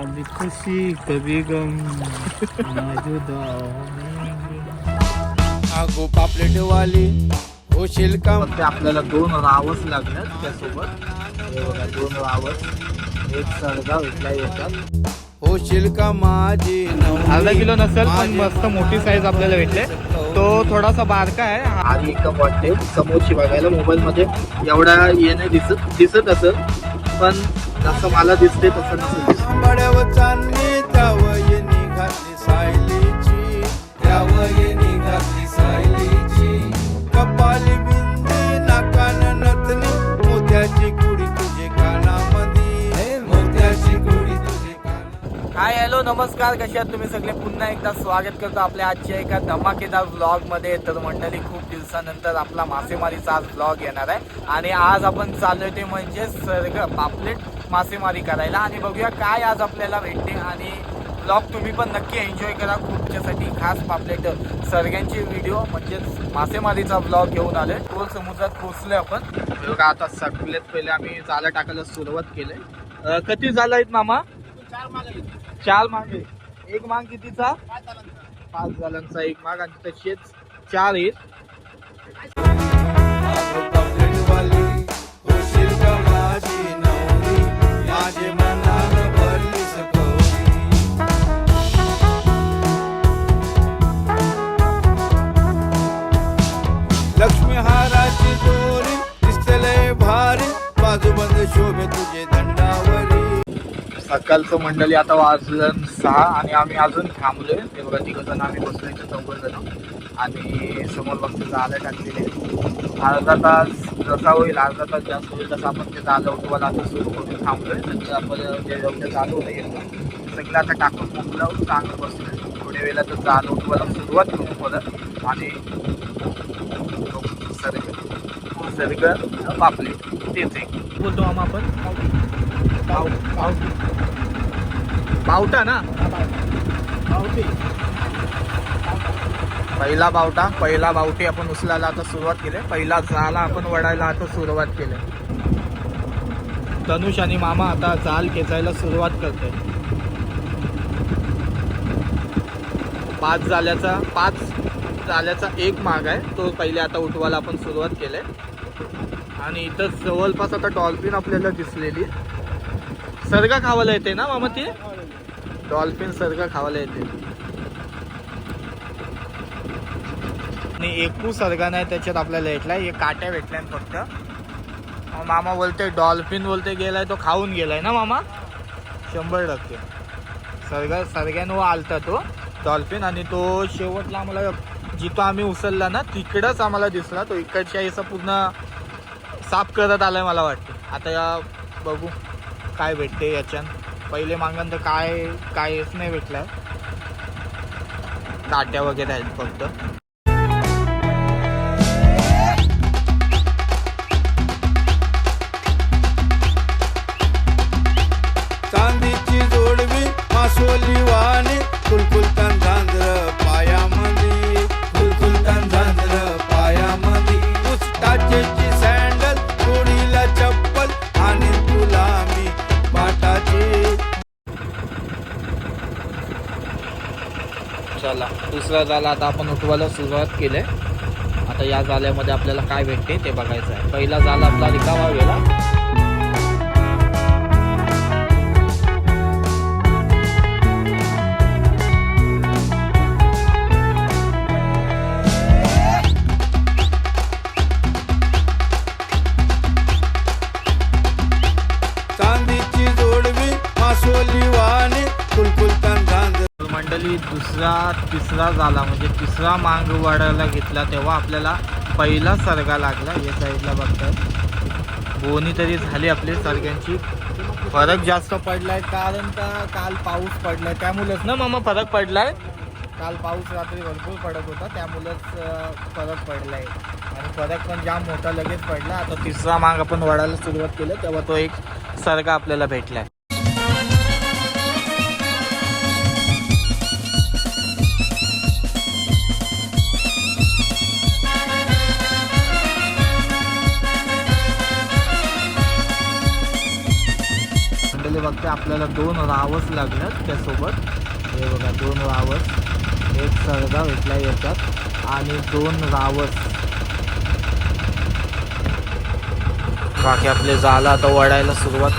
कभी खुशी कभी गम. आगो पापलेट वाली होशील का ते आपल्याला दोन रावस लागल्यात त्यासोबत. बघा दोन रावस. एक सडगाव इथला येतात. होशील का माझी? अर्धा किलो नसेल पण मस्त मोठी साईज आपल्याला भेटले. तो थोडासा बारका आहे. आणि एक वाटते समोरची बघायला मोबाईल मध्ये एवढा येणे दिसत दिसत असेल. पण जसं मला दिसते तसं नसेल कपाली बिंदी नाकान नथनी. मोत्याची कुडी तुझे कानामध्ये मोत्याची कुडी तुझे काना हाय हॅलो नमस्कार. कसे आहात तुम्ही सगळे? पुन्हा एकदा स्वागत करतो आपल्या आजच्या एका धमाकेदार व्लॉगमध्ये तर मंडळी खूप दिवसानंतर आपला मासेमारीचा आज व्लॉग येणार आहे. आणि आज आपण चाललोय ते म्हणजे सर्ग पापलेट मासेमारी करायला. आणि बघूया काय आज आपल्याला भेटते. आणि ब्लॉग तुम्ही पण नक्की एन्जॉय करा. खूपच्यासाठी खास पापलेट सर्ग्यांचे व्हिडिओ म्हणजेच मासेमारीचा ब्लॉग घेऊन आलोय. टोल समुद्रात पोहोचलोय आपण. बघा आता सगळ्यात पहिले आम्ही जाळं टाकायला सुरुवात केली. किती झालं आहेत मामा? चार मागे एक माग कितीचा? पाच झालांचा. एक माग. आणि तसेच चार आहेत. बाजूबंद तुझे दंडावरी. सकाळचं मंडळी आता वाजलं सहा आणि आम्ही अजून थांबलोय. ते बघा तिघ आम्ही बसलो इथं चौघ जण. आणि समोर बघतो जाळं टाकलेले अर्धा तास जसा होईल अर्धा तास जास्त होईल तसं आपण ते जाळं उठवायला आता सुरू करून थांबलोय. नंतर आपण जे ते चालू होतं येतं सगळं आता टाकून मोकलं चांगलं बसलोय. थोड्या वेळेला तर जाळं उठवायला सुरुवात करू परत आणि सर तेच बोलतो मामा आपण बावटा ना? पहिला बावटा पहिला बावटी आपण उचलायला आता सुरुवात केली. पहिला झाला आपण वडायला आता सुरुवात केली. तनुष आणि मामा आता जाल खेचायला सुरुवात करते पाच जाल्याचा पाच जाल्याचा एक माग आहे. तो पहिले आता उठवायला आपण सुरुवात केली. आणि इथं जवळपास आता डॉल्फिन आपल्याला दिसलेली. सर्ग खावायला येते ना मामा ती? डॉल्फिन सरगा खावायला येते. आणि एकू सरगा नाही त्याच्यात आपल्याला भेटला हे काट्या भेटल्या फक्त. मामा बोलते डॉल्फिन बोलते गेलाय तो खाऊन गेलाय ना मामा? शंभर टक्के. सरगा सर्ग्यानं आलता तो डॉल्फिन. आणि तो शेवटला आम्हाला जिथं आम्ही उचलला ना तिकडंच आम्हाला दिसला. तो इकडच्या याचा पूर्ण साफ करत आलाय मला वाटतं. आता या बघू काय भेटते याच्यान पहिले मागन तर काय कायच नाही भेटलाय. काट्या वगैरे आहेत फक्त. चांदीची जोडवी मासोली वाणी कुलकुल तिसरा दुसरा झाला आता आपण उठवायला सुरुवात केली आता या जाल्यामध्ये आपल्याला काय भेटते ते बघायचं आहे. पहिला झाला आपला रिकामा गेला दुसरा तिसरा झाला. म्हणजे तिसरा मांग वाढायला घेतला तेव्हा आपल्याला पहिला सरगा लागला. या साईडला बघतात बोनी तरी झाली आपली सरग्यांची. फरक जास्त पडलाय. कारण का काल पाऊस पडलाय. त्यामुळेच ना मामा फरक पडलाय? काल पाऊस रात्री भरपूर पडत होता. त्यामुळेच फरक फरक पडलाय. आणि फरक पण जाम मोठा लगेच पडला. आता तिसरा मांग आपण वाढायला सुरुवात केलं तेव्हा तो एक सरगा आपल्याला भेटलाय. इथे आपल्याला दोन रावच लागल्यात त्यासोबत. हे बघा दोन रावस. एक सरगा इथल्या येतात आणि दोन रावस. बाकी आपले जाला आता वडायला सुरुवात.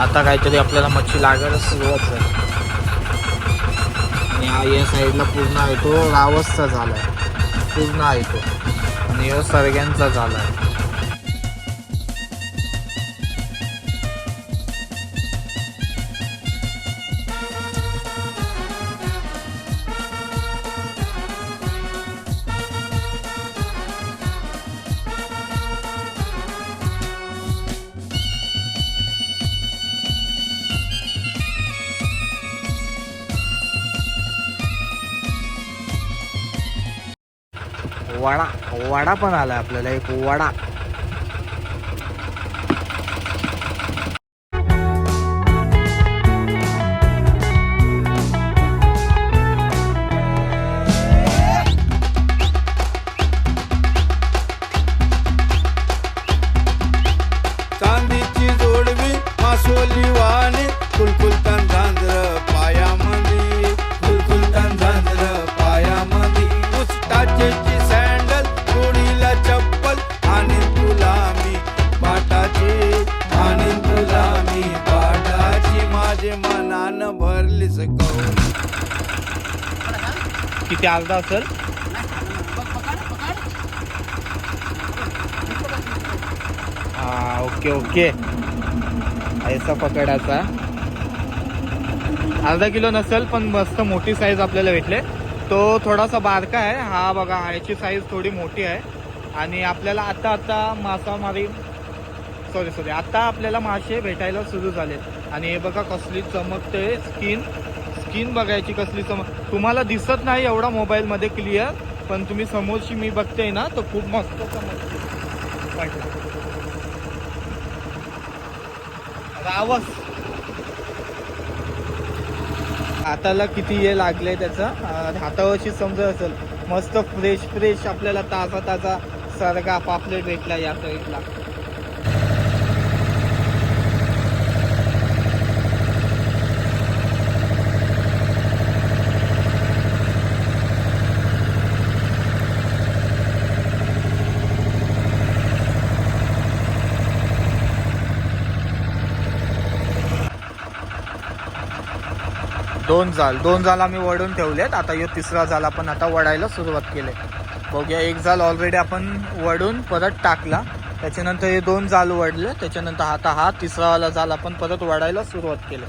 आता काहीतरी आपल्याला मच्छी लागायला सुरुवात झाली. आणि हा या साईडला पूर्ण आहे तो रावसचा झाला आहे पूर्ण आहे तो. आणि ह्यो सरग्यांचा झाला आहे वडा वडा पण आला आपल्याला एक वडा. किती अर्धा असेल. हा ओके ओके. ऐसा पकडायचा. अर्धा किलो नसेल पण मस्त मोठी साईज आपल्याला भेटले. तो थोडासा बारका आहे. हा बघा ह्याची साईज थोडी मोठी आहे. आणि आपल्याला आता आता मासामारी सॉरी सॉरी आता आपल्याला मासे भेटायला सुरू झाले आणि हे बघा कसली चमकते स्किन स्किन बघायची कसली समज तुम्हाला दिसत नाही एवढा मोबाईलमध्ये क्लिअर पण तुम्ही समोरची मी बघते ना तो खूप मस्त. चमकते रावस. हाताला किती हे लागले त्याचं? हातावरशी समजत असेल. मस्त फ्रेश फ्रेश आपल्याला ताजा ताजा सरगा पापलेट भेटला या साईडला दोन जाल. दोन जाल आम्ही वडून ठेवलेत. आता यो तिसरा जाल आपण आता वडायला सुरुवात केली बघूया एक जाल ऑलरेडी आपण वडून परत टाकला. त्याच्यानंतर हे दोन जाल वडले त्याच्यानंतर आता हा तिसरावाला जाल आपण परत वडायला सुरुवात केली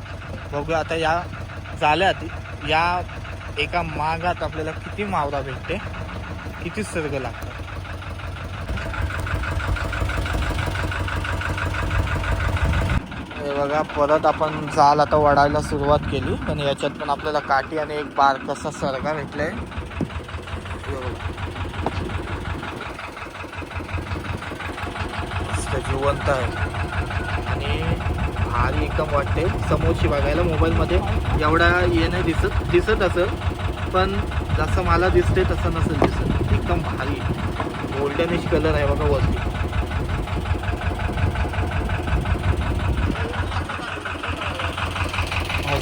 बघूया आता या जाल्यात या एका मागात आपल्याला किती मावरा भेटते? किती सर्ग लागतात? बघा परत आपण जाल आता वडायला सुरुवात केली पण याच्यात पण आपल्याला काठी आणि एक बारकसा सरगा भेटलाय. जिवंत आहे. आणि भारी एकदम वाटते. समोरची बघायला मोबाईलमध्ये एवढा हे नाही दिसत दिसत असेल पण जसं मला दिसते तसं नसेल दिसत. एकदम भारी. गोल्डनिश कलर आहे बघा वरती.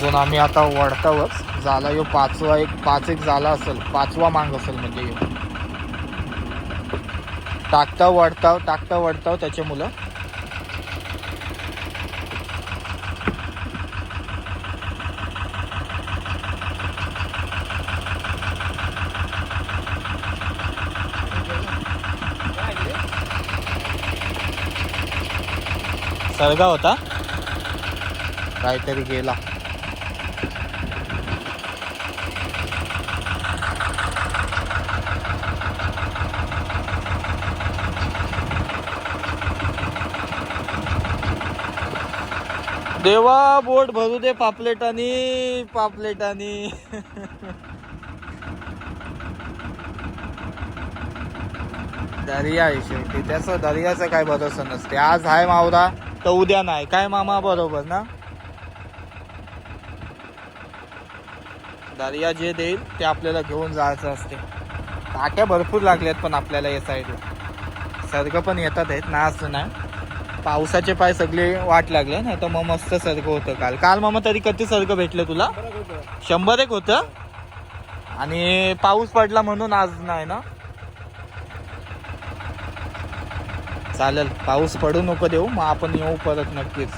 अजून आम्ही आता वडतावच झाला यो पाचवा एक पाच एक झाला असेल. पाचवा मांग असेल म्हणजे यो. टाकता वडताव टाकता वडताव त्याचे मुलं. सळगा होता. काहीतरी गेला. देवा बोट भरू दे पापलेटानी पापलेटानी. दर्या आहे शेवटी. त्याचं दर्याचा काय भरोसा नसते. आज हाय मावरा तर उद्या नाही. काय मामा बरोबर ना? दर्या जे देईल ते आपल्याला घेऊन जायचं असते. टाक्या भरपूर लागल्यात पण आपल्याला या साईडला सर्ग पण येतात आहेत ना असं नाही. पावसाचे पाय सगळे वाट लागले नाही तर मग मस्त सर्ग होतं काल. काल मामा तरी किती सर्ग भेटले तुला? शंभर एक होतं? आणि पाऊस पडला म्हणून आज नाही ना? चालेल पाऊस पडू नको देऊ मग आपण येऊ परत नक्कीच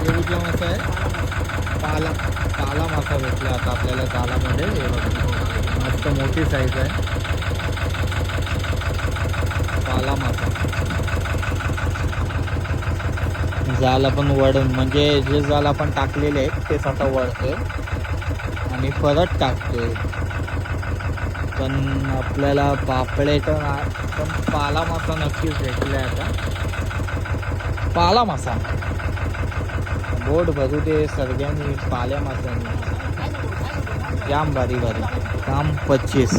हे कुठला मासा आहे पाला पाला मासा भेटला आता आपल्याला तालामध्ये हे बघा. मस्त मोठी साईज आहे. पाला मासा जाल आपण वड म्हणजे जे जाल आपण टाकलेले आहेत तेच आता वळतोय. आणि परत टाकतोय. पण आपल्याला पापडे तर पण पाला मासा नक्कीच आहे आता. पाला मासा बोट भरू दे सर्ग्यांनी पाल्या मासांनी जाम भारी भारी काम पच्चीस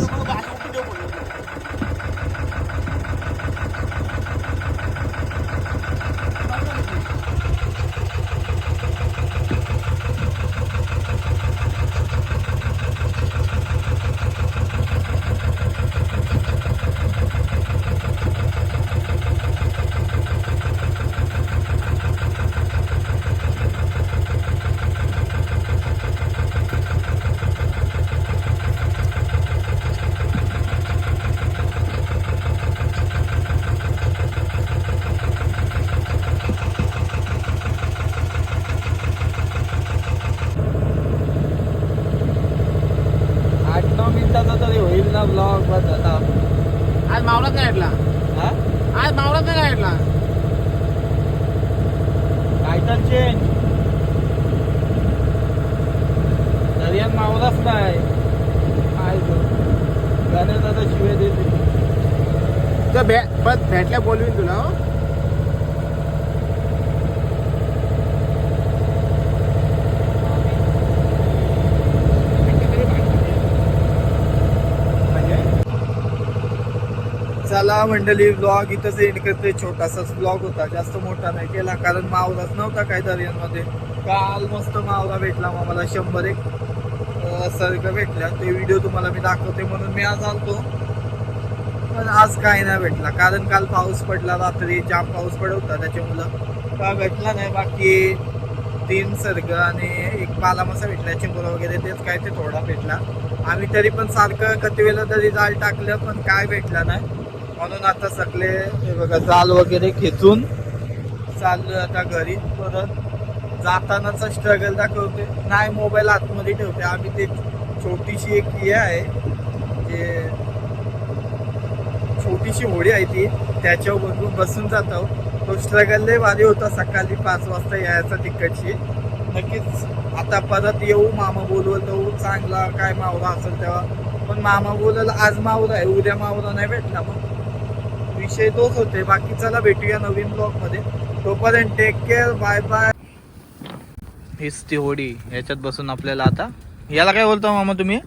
तरी ना ब्लॉग बस आता. आज मावळात नाही हा? आज मावळात नाही भेटला. टायटल चेंज दर्यात मावलाच नाही. काय गणेश आता शिवे देते तर भे बस भेटल्या बोलवीन तुला हो. चला मंडळी ब्लॉग इथंच एंड करते छोटासाच ब्लॉग होता जास्त मोठा नाही केला कारण मावराच नव्हता काही दर्यांमध्ये. काल मस्त मावरा भेटला मग मला शंभर एक सर्ग भेटल्या ते व्हिडिओ तुम्हाला मी दाखवते म्हणून मी आज आलतो. पण आज काय नाही भेटला कारण काल पाऊस पडला रात्री जाम पाऊस पडत होता त्याच्यामुळं का भेटला नाही. बाकी तीन सर्ग आणि एक पाला मसा भेटला चिंबोरा वगैरे तेच काय ते थोडा भेटला. आम्ही तरी पण सारखं किती वेळेला तरी जाळ टाकलं पण काय भेटला नाही. म्हणून आता सगळे हे बघा जाल वगैरे खेचून चाललो आता घरी परत. जातानाचा स्ट्रगल दाखवते नाही मोबाईल आतमध्ये ठेवते आम्ही ते छोटीशी एक हे आहे जे छोटीशी होडी आहे ती त्याच्यावर बसून बसून जातो तो स्ट्रगल लय भारी होता सकाळी पाच वाजता यायचा तिकडची. नक्कीच आता परत येऊ मामा बोलवतो चांगला काय मावरा असेल तेव्हा. पण मामा बोलवलं आज मावरा आहे उद्या मावरा नाही भेटला. मग विषय तोच होते. बाकी चला भेटूया नवीन ब्लॉगमध्ये तोपर्यंत टेक केअर बाय बाय हीच ती होडी याच्यात बसून आपल्याला आता याला काय बोलता मामा तुम्ही?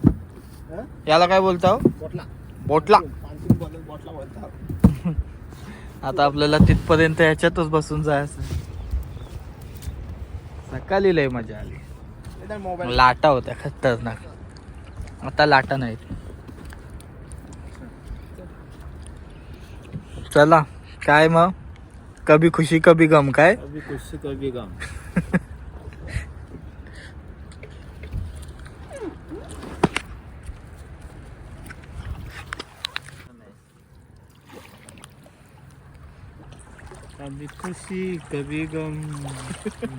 याला काय बोलता हो? बोटला. बोटला. पानसिंग बोलत बोटला बोलता. आता आपल्याला तिथपर्यंत याच्यातच बसून जायचं सकाळी लय मजा आली. मोबाईल लाटा होत्या खतरनाक. आता लाटा नाहीत. चला काय मग? कभी खुशी कभी गम काय? कभी कुछ कभी गम. कभी खुशी कभी गम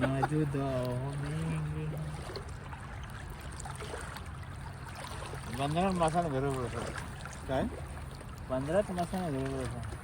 मौजूदा पंधरा मासाने बरोबर काय? पंधराच मासाने बरोबर